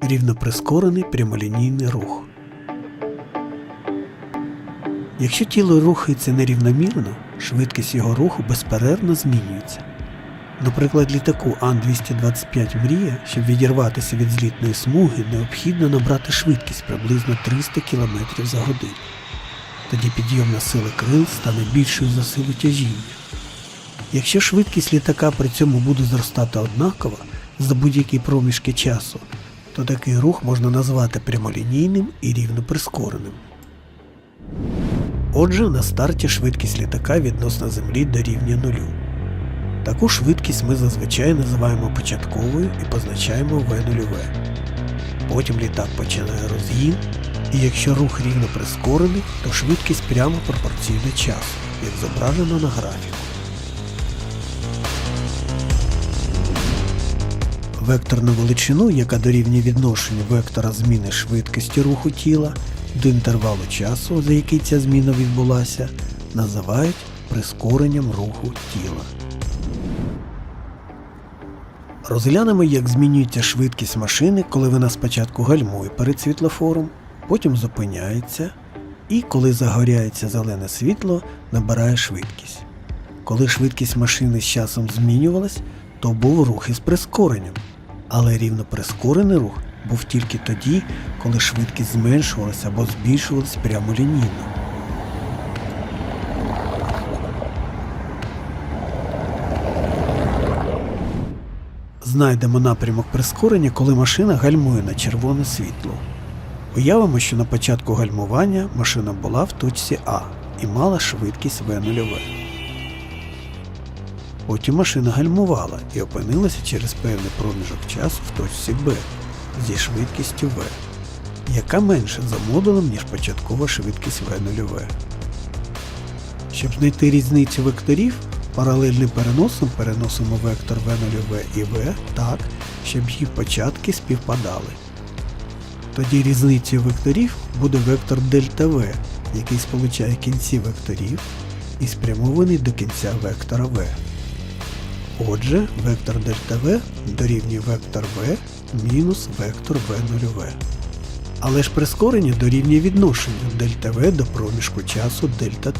Рівноприскорений прямолінійний рух. Якщо тіло рухається нерівномірно, швидкість його руху безперервно змінюється. Наприклад, літаку Ан-225 Мрія, щоб відірватися від злітної смуги, необхідно набрати швидкість приблизно 300 км за годину. Тоді підйомна сила крил стане більшою за силу тяжіння. Якщо швидкість літака при цьому буде зростати однаково за будь-які проміжки часу, то такий рух можна назвати прямолінійним і рівно прискореним. Отже, на старті швидкість літака відносно Землі дорівнює нулю. Таку швидкість ми зазвичай називаємо початковою і позначаємо V0V. Потім літак починає розгін, і якщо рух рівно прискорений, то швидкість прямо пропорційна часу, як зображено на графіку. Векторну величину, яка дорівнює відношенню вектора зміни швидкості руху тіла до інтервалу часу, за який ця зміна відбулася, називають прискоренням руху тіла. Розглянемо, як змінюється швидкість машини, коли вона спочатку гальмує перед світлофором, потім зупиняється і, коли загоряється зелене світло, набирає швидкість. Коли швидкість машини з часом змінювалась, то був рух із прискоренням. Але рівно прискорений рух був тільки тоді, коли швидкість зменшувалася або збільшувалась прямолінійно. Знайдемо напрямок прискорення, коли машина гальмує на червоне світло. Уявимо, що на початку гальмування машина була в точці А і мала швидкість V0V. Потім машина гальмувала і опинилася через певний проміжок часу в точці Б зі швидкістю V, яка менша за модулем, ніж початкова швидкість V0V. Щоб знайти різницю векторів, паралельним переносом переносимо вектор V0V і V так, щоб їх початки співпадали. Тоді різницею векторів буде вектор дельта V, який сполучає кінці векторів і спрямований до кінця вектора V. Отже, вектор дельта дорівнює вектор V мінус вектор V0V. Але ж прискорення дорівнює відношенню дельта V до проміжку часу дельта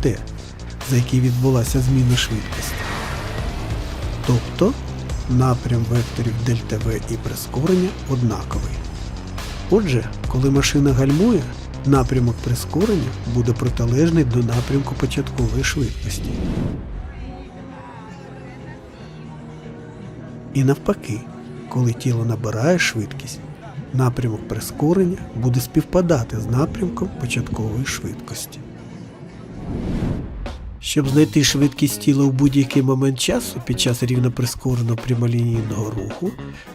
за який відбулася зміна швидкості. Тобто напрям векторів дельта і прискорення однаковий. Отже, коли машина гальмує, напрямок прискорення буде протилежний до напрямку початкової швидкості. І навпаки, коли тіло набирає швидкість, напрямок прискорення буде співпадати з напрямком початкової швидкості. Щоб знайти швидкість тіла в будь-який момент часу під час рівноприскореного прямолінійного руху,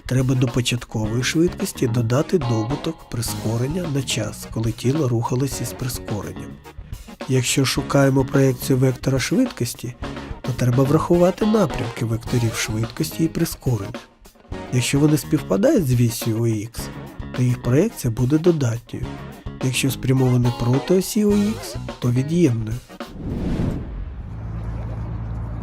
треба до початкової швидкості додати добуток прискорення на час, коли тіло рухалося із прискоренням. Якщо шукаємо проекцію вектора швидкості, треба врахувати напрямки векторів швидкості і прискорення. Якщо вони співпадають з вісію ОХ, то їх проекція буде додатньою. Якщо спрямовані проти осі ОХ, то від'ємною.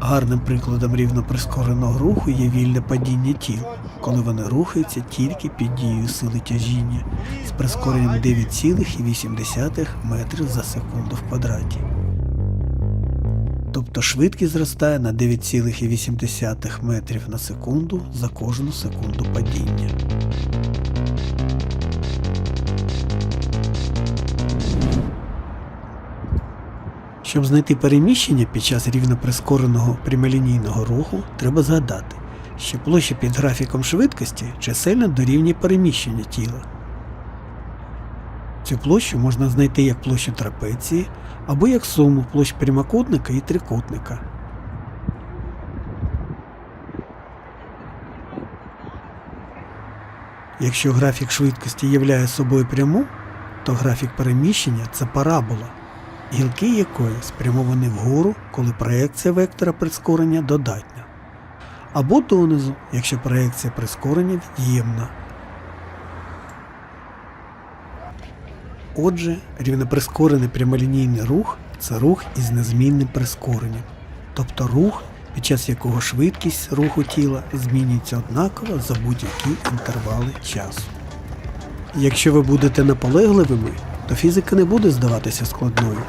Гарним прикладом рівноприскореного руху є вільне падіння тіл, коли вони рухаються тільки під дією сили тяжіння з прискоренням 9,8 метрів за секунду в квадраті. Тобто швидкість зростає на 9,8 метрів на секунду за кожну секунду падіння. Щоб знайти переміщення під час рівноприскореного прямолінійного руху, треба згадати, що площа під графіком швидкості чисельно дорівнює переміщення тіла. Цю площу можна знайти як площу трапеції або як суму площ прямокутника і трикутника. Якщо графік швидкості являє собою пряму, то графік переміщення це парабола, гілки якої спрямовані вгору, коли проекція вектора прискорення додатня, або донизу, якщо проекція прискорення від'ємна. Отже, рівноприскорений прямолінійний рух це рух із незмінним прискоренням, тобто рух, під час якого швидкість руху тіла змінюється однаково за будь-які інтервали часу. Якщо ви будете наполегливими, то фізика не буде здаватися складною.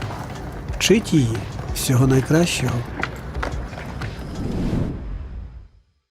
Вчить її всього найкращого.